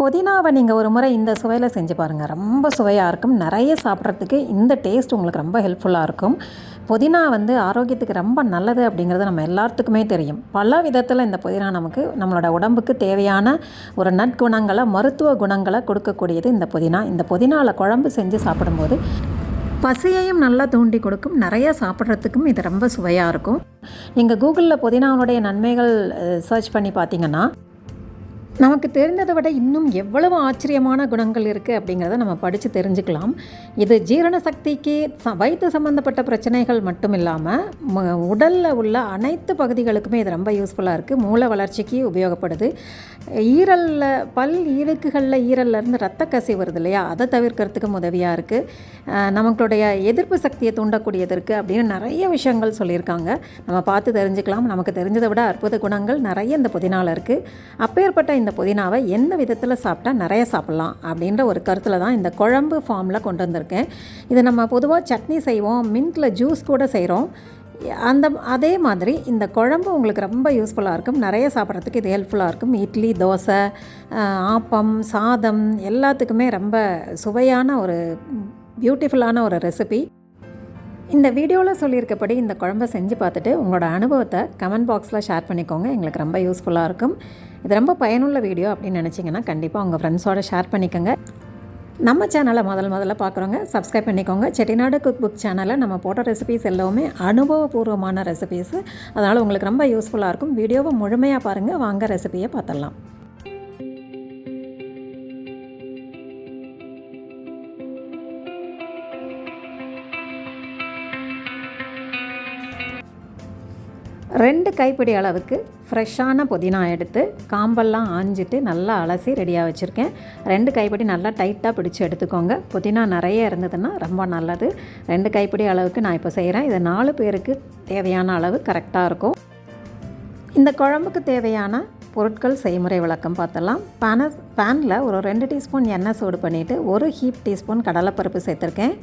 புதினாவை நீங்கள் ஒரு முறை இந்த சுவையில் செஞ்சு பாருங்கள் ரொம்ப சுவையாக இருக்கும். நிறைய சாப்பிட்றதுக்கு இந்த டேஸ்ட் உங்களுக்கு ரொம்ப ஹெல்ப்ஃபுல்லாக இருக்கும். புதினா வந்து ஆரோக்கியத்துக்கு ரொம்ப நல்லது அப்படிங்கிறது நம்ம எல்லாத்துக்குமே தெரியும். பல விதத்தில் இந்த புதினா நமக்கு நம்மளோட உடம்புக்கு தேவையான ஒரு நற்குணங்களை மருத்துவ குணங்களை கொடுக்கக்கூடியது இந்த புதினா. இந்த புதினாவில் குழம்பு செஞ்சு சாப்பிடும்போது பசியையும் நல்லா தூண்டி கொடுக்கும். நிறைய சாப்பிட்றதுக்கும் இது ரொம்ப சுவையாக இருக்கும். நீங்கள் கூகுளில் புதினாவுடைய நன்மைகள் சர்ச் பண்ணி பார்த்தீங்கன்னா நமக்கு தெரிந்ததை விட இன்னும் எவ்வளவு ஆச்சரியமான குணங்கள் இருக்குது அப்படிங்கிறத நம்ம படித்து தெரிஞ்சுக்கலாம். இது ஜீரண சக்திக்கு ச வயிற்று சம்மந்தப்பட்ட பிரச்சனைகள் மட்டும் இல்லாமல் உடலில் உள்ள அனைத்து பகுதிகளுக்குமே இது ரொம்ப யூஸ்ஃபுல்லாக இருக்குது மூளை வளர்ச்சிக்கு உபயோகப்படுது. ஈரலில் பல் ஈழுக்குகளில் ஈரல்லேருந்து ரத்த கசி வருது இல்லையா? அதை தவிர்க்கிறதுக்கும் உதவியாக இருக்குது நம்மளுடைய எதிர்ப்பு சக்தியை தூண்டக்கூடியது இருக்குது அப்படின்னு நிறைய விஷயங்கள் சொல்லியிருக்காங்க. நம்ம பார்த்து தெரிஞ்சுக்கலாம். நமக்கு தெரிஞ்சதை விட அற்புத குணங்கள் நிறைய இந்த புதினால் இருக்குது அப்பேற்பட்ட இந்த புதினாவை எந்த விதத்தில் சாப்பிட்டா நிறைய சாப்பிட்லாம் அப்படின்ற ஒரு கருத்தில் தான் இந்த குழம்பு ஃபார்மில் கொண்டு வந்திருக்கேன். இது நம்ம பொதுவாக சட்னி செய்வோம் மின்ட்டில் ஜூஸ் கூட செய்கிறோம் அந்த அதே மாதிரி இந்த குழம்பு உங்களுக்கு ரொம்ப யூஸ்ஃபுல்லாக இருக்கும். நிறைய சாப்பிட்றதுக்கு இது ஹெல்ப்ஃபுல்லாக இருக்கும். இட்லி தோசை ஆப்பம் சாதம் எல்லாத்துக்குமே ரொம்ப சுவையான ஒரு பியூட்டிஃபுல்லான ஒரு ரெசிபி இந்த வீடியோவில் சொல்லியிருக்கப்படி இந்த குழம்பை செஞ்சு பார்த்துட்டு உங்களோட அனுபவத்தை கமெண்ட் பாக்ஸில் ஷேர் பண்ணிக்கோங்க. எங்களுக்கு ரொம்ப யூஸ்ஃபுல்லாக இருக்கும். இது ரொம்ப பயனுள்ள வீடியோ அப்படின்னு நினச்சிங்கன்னா கண்டிப்பாக உங்கள் ஃப்ரெண்ட்ஸோட ஷேர் பண்ணிக்கோங்க. நம்ம சேனலை முதல் முதல்ல பார்க்குறோங்க சப்ஸ்கிரைப் பண்ணிக்கோங்க. செட்டிநாடு குக் புக் சேனலில் நம்ம போட்ட ரெசிபீஸ் எல்லாமே அனுபவபூர்வமான ரெசிபீஸு அதனால் உங்களுக்கு ரொம்ப யூஸ்ஃபுல்லாக இருக்கும். வீடியோவை முழுமையாக பாருங்கள் வாங்க ரெசிபியை பார்த்துடலாம். ரெண்டு கைப்பிடி அளவுக்கு ஃப்ரெஷ்ஷான புதினா எடுத்து காம்பெல்லாம் ஆஞ்சிட்டு நல்லா அலசி ரெடியாக வச்சுருக்கேன். ரெண்டு கைப்பிடி நல்லா டைட்டாக பிடிச்சி எடுத்துக்கோங்க. புதினா நிறைய இருந்ததுன்னா ரொம்ப நல்லது. ரெண்டு கைப்பிடி அளவுக்கு நான் இப்போ செய்கிறேன். இது நாலு பேருக்கு தேவையான அளவு கரெக்டாக இருக்கும். இந்த குழம்புக்கு தேவையான பொருட்கள் செய்முறை விளக்கம் பார்த்தலாம் பேனை பேனில் ஒரு ரெண்டு டீஸ்பூன் எண்ணெய் சூடு பண்ணிவிட்டு ஒரு ஹீப் டீஸ்பூன் கடலைப்பருப்பு சேர்த்துருக்கேன்.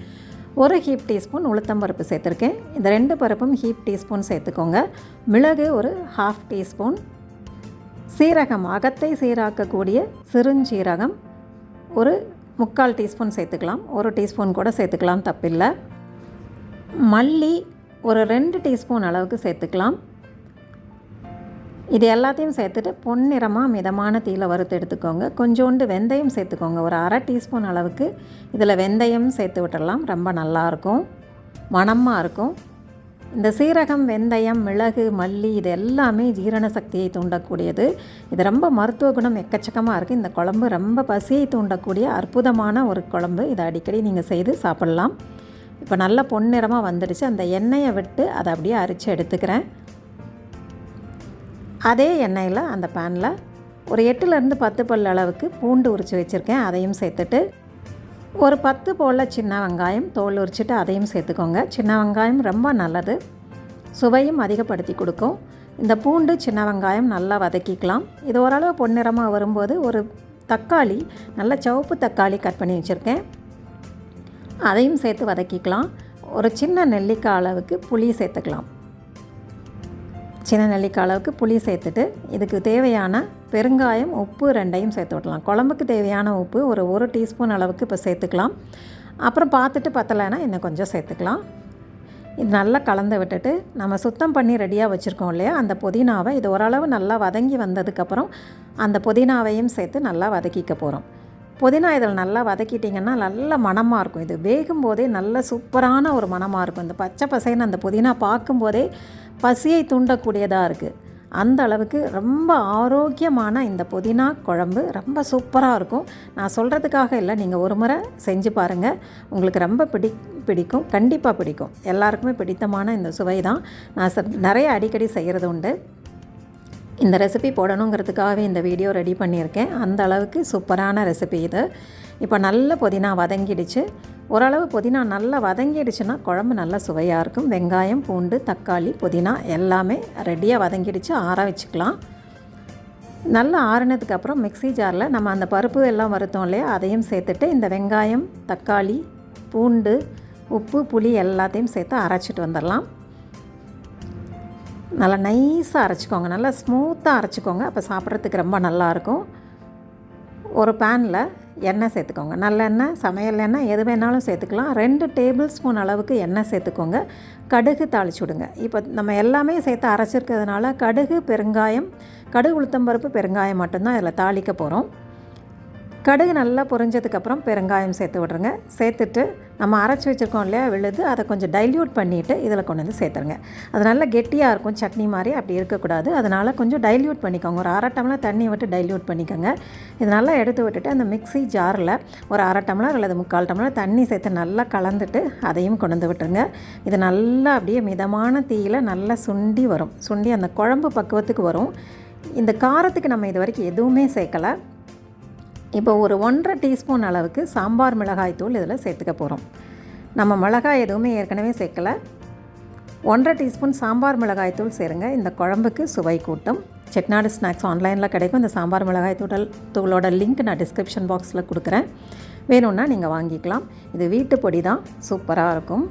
ஒரு ஹீப் டீஸ்பூன் உளுத்தம்பருப்பு சேர்த்துருக்கேன். இந்த ரெண்டு பருப்பும் ஹீப் டீஸ்பூன் சேர்த்துக்கோங்க. மிளகு ஒரு ஹாஃப் டீஸ்பூன் சீரகம் அகத்தை சீராக்கக்கூடிய சிறுஞ்சீரகம் ஒரு முக்கால் டீஸ்பூன் சேர்த்துக்கலாம். ஒரு டீஸ்பூன் கூட சேர்த்துக்கலாம் தப்பில்லை. மல்லி ஒரு ரெண்டு டீஸ்பூன் அளவுக்கு சேர்த்துக்கலாம். இது எல்லாத்தையும் சேர்த்துட்டு பொன்னிறமாக மிதமான தீயில் வறுத்து எடுத்துக்கோங்க. கொஞ்சோண்டு வெந்தயம் சேர்த்துக்கோங்க. ஒரு அரை டீஸ்பூன் அளவுக்கு இதில் வெந்தயம் சேர்த்து விட்டுடலாம். ரொம்ப நல்லாயிருக்கும் மணமாக இருக்கும். இந்த சீரகம் வெந்தயம் மிளகு மல்லி இது எல்லாமே ஜீரண சக்தியை தூண்டக்கூடியது. இது ரொம்ப மருத்துவ குணம் எக்கச்சக்கமாக இருக்குது இந்த குழம்பு ரொம்ப பசியை தூண்டக்கூடிய அற்புதமான ஒரு குழம்பு. இதை அடிக்கடி நீங்கள் செய்து சாப்பிட்லாம். இப்போ நல்ல பொன்னிறமாக வந்துடுச்சு. அந்த எண்ணெயை விட்டு அதை அப்படியே அரித்து எடுத்துக்கிறேன். அதே எண்ணெயில் அந்த பேனில் ஒரு எட்டுலேருந்து பத்து பல் அளவுக்கு பூண்டு உரித்து வச்சுருக்கேன். அதையும் சேர்த்துட்டு ஒரு பத்து போல் சின்ன வெங்காயம் தோல் உரிச்சிட்டு அதையும் சேர்த்துக்கோங்க. சின்ன வெங்காயம் ரொம்ப நல்லது. சுவையும் அதிகப்படுத்தி கொடுக்கும். இந்த பூண்டு சின்ன வெங்காயம் நல்லா வதக்கிக்கலாம். இது ஓரளவு பொன்னிறமாக வரும்போது ஒரு தக்காளி நல்ல சிவப்பு தக்காளி கட் பண்ணி வச்சுருக்கேன். அதையும் சேர்த்து வதக்கிக்கலாம். ஒரு சின்ன நெல்லிக்காய் அளவுக்கு புளி சேர்த்துக்கலாம். சின்ன நெல்லிக்காய் அளவுக்கு புளி சேர்த்துட்டு இதுக்கு தேவையான பெருங்காயம் உப்பு ரெண்டையும் சேர்த்து விடலாம். குழம்புக்கு தேவையான உப்பு ஒரு ஒரு டீஸ்பூன் அளவுக்கு இப்போ சேர்த்துக்கலாம். அப்புறம் பார்த்துட்டு பத்தலைன்னா இன்னும் கொஞ்சம் சேர்த்துக்கலாம். இது நல்லா கலந்து விட்டுட்டு நம்ம சுத்தம் பண்ணி ரெடியாக வச்சுருக்கோம் இல்லையா? அந்த புதினாவை இது ஓரளவு நல்லா வதங்கி வந்ததுக்கப்புறம் அந்த புதினாவையும் சேர்த்து நல்லா வதக்கிக்க போகிறோம் புதினா இதில் நல்லா வதக்கிட்டிங்கன்னா நல்ல மணமாக இருக்கும். இது வேகும் போதே நல்ல சூப்பரான ஒரு மணமாக இருக்கும். இந்த பச்சை பசைன்னு அந்த புதினா பார்க்கும்போதே பசியை தூண்டக்கூடியதாக இருக்குது அந்த அளவுக்கு ரொம்ப ஆரோக்கியமான இந்த புதினா குழம்பு ரொம்ப சூப்பராக இருக்கும். நான் சொல்கிறதுக்காக இல்லை நீங்கள் ஒரு முறை செஞ்சு பாருங்கள் உங்களுக்கு ரொம்ப பிடி பிடிக்கும். கண்டிப்பாக பிடிக்கும். எல்லாருக்குமே பிடித்தமான இந்த சுவை தான். நான் நிறைய அடிக்கடி செய்கிறது உண்டு. இந்த ரெசிபி போடணுங்கிறதுக்காகவே இந்த வீடியோ ரெடி பண்ணியிருக்கேன். அந்த அளவுக்கு சூப்பரான ரெசிபி இது. இப்போ நல்ல புதினா வதங்கிடுச்சு. ஓரளவு புதினா நல்லா வதங்கிடுச்சுன்னா குழம்பு நல்லா சுவையாக இருக்கும். வெங்காயம் பூண்டு தக்காளி புதினா எல்லாமே ரெடியாக வதங்கிடுச்சு. ஆற வச்சுக்கலாம். நல்லா ஆறுனதுக்கப்புறம் மிக்சி ஜாரில் நம்ம அந்த பருப்பு எல்லாம் வருத்தோம் இல்லையா? அதையும் சேர்த்துட்டு இந்த வெங்காயம் தக்காளி பூண்டு உப்பு புளி எல்லாத்தையும் சேர்த்து அரைச்சிட்டு வந்துடலாம். நல்லா நைஸாக அரைச்சிக்கோங்க. நல்லா ஸ்மூத்தாக அரைச்சிக்கோங்க. அப்போ சாப்பிட்றதுக்கு ரொம்ப நல்லாயிருக்கும். ஒரு பேனில் எண்ணெய் சேர்த்துக்கோங்க. நல்லெண்ணெய் சமையல் எண்ணெய் எது வேணாலும் சேர்த்துக்கலாம். ரெண்டு டேபிள் ஸ்பூன் அளவுக்கு எண்ணெய் சேர்த்துக்கோங்க. கடுகு தாளிச்சு விடுங்க. இப்போ நம்ம எல்லாமே சேர்த்து அரைச்சிருக்கிறதுனால கடுகு பெருங்காயம் கடுகு உளுத்தம்பருப்பு பெருங்காயம் மட்டும்தான் இதில் தாளிக்க போகிறோம் கடுகு நல்லா பொரிஞ்சதுக்கப்புறம் பெருங்காயம் சேர்த்து விட்ருங்க. சேர்த்துட்டு நம்ம அரைச்சி வச்சுருக்கோம் இல்லையா விழுது அதை கொஞ்சம் டைல்யூட் பண்ணிவிட்டு இதில் கொண்டு வந்து சேர்த்துருங்க. அது நல்லா கெட்டியாக இருக்கும் சட்னி மாதிரி அப்படி இருக்கக்கூடாது. அதனால் கொஞ்சம் டைல்யூட் பண்ணிக்கோங்க. ஒரு அரை டம்ளர் தண்ணி விட்டு டைல்யூட் பண்ணிக்கோங்க. இது நல்லா எடுத்து விட்டுட்டு அந்த மிக்ஸி ஜாரில் ஒரு அரை டம்ளர் அல்லது முக்கால் டம்ளர் தண்ணி சேர்த்து நல்லா கலந்துட்டு அதையும் கொண்டு வந்து விட்டுருங்க இது நல்லா அப்படியே மிதமான தீயில் நல்லா சுண்டி வரும். சுண்டி அந்த குழம்பு பக்குவத்துக்கு வரும். இந்த காரத்துக்கு நம்ம இது வரைக்கும் எதுவுமே சேர்க்கலை. இப்போ ஒரு ஒன்றரை டீஸ்பூன் அளவுக்கு சாம்பார் மிளகாய் தூள் இதில் சேர்த்துக்க போகிறோம். நம்ம மிளகாய் எதுவுமே ஏற்கனவே சேர்க்கல. ஒன்றரை டீஸ்பூன் சாம்பார் மிளகாய் தூள் சேருங்க. இந்த குழம்புக்கு சுவை கூட்டம். செட்நாடு ஸ்நாக்ஸ் ஆன்லைனில் கிடைக்கும். இந்த சாம்பார் மிளகாய் தூள் தூளோட லிங்க் நான் டிஸ்கிரிப்ஷன் பாக்ஸில் கொடுக்குறேன். வேணும்னா நீங்கள் வாங்கிக்கலாம். இது வீட்டு பொடி தான். சூப்பராக இருக்கும்.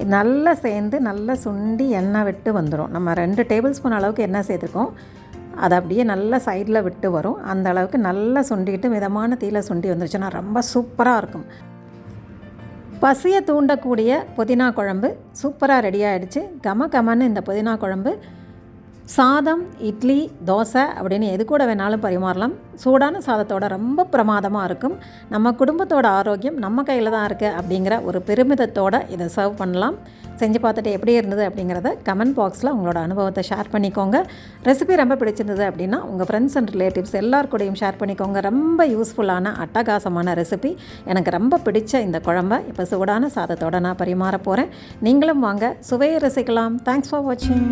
இது நல்லா சேர்ந்து நல்லா சுண்டி எண்ணெய் விட்டு வந்துடும். நம்ம ரெண்டு டேபிள் ஸ்பூன் அளவுக்கு எண்ணெய் சேர்த்துருக்கோம். அது அப்படியே நல்லா சைடில் விட்டு வரும். அந்த அளவுக்கு நல்லா சுண்டிக்கிட்டு மிதமான தீயில சுண்டி வந்துருச்சுன்னா ரொம்ப சூப்பராக இருக்கும். பசியை தூண்டக்கூடிய புதினா குழம்பு சூப்பராக ரெடி ஆகிடுச்சு கம கமன்னு இந்த புதினா குழம்பு சாதம் இட்லி தோசை அப்படின்னு எது கூட வேணாலும் பரிமாறலாம். சூடான சாதத்தோட ரொம்ப பிரமாதமாக இருக்கும். நம்ம குடும்பத்தோட ஆரோக்கியம் நம்ம கையில் தான் இருக்குது அப்படிங்கிற ஒரு பெருமிதத்தோடு இதை சர்வ் பண்ணலாம். செஞ்சு பார்த்துட்டு எப்படி இருந்தது அப்படிங்கிறத கமெண்ட் பாக்ஸில் உங்களோட அனுபவத்தை ஷேர் பண்ணிக்கோங்க. ரெசிபி ரொம்ப பிடிச்சிருந்தது அப்படின்னா உங்கள் ஃப்ரெண்ட்ஸ் அண்ட் ரிலேட்டிவ்ஸ் எல்லார் கூடயும் ஷேர் பண்ணிக்கோங்க. ரொம்ப யூஸ்ஃபுல்லான அட்டகாசமான ரெசிபி எனக்கு ரொம்ப பிடிச்ச இந்த குழம்ப இப்போ சூடான சாதத்தோட நான் பரிமாற போகிறேன் நீங்களும் வாங்க சுவையை ரசிக்கலாம். தேங்க்ஸ் ஃபார் வாட்சிங்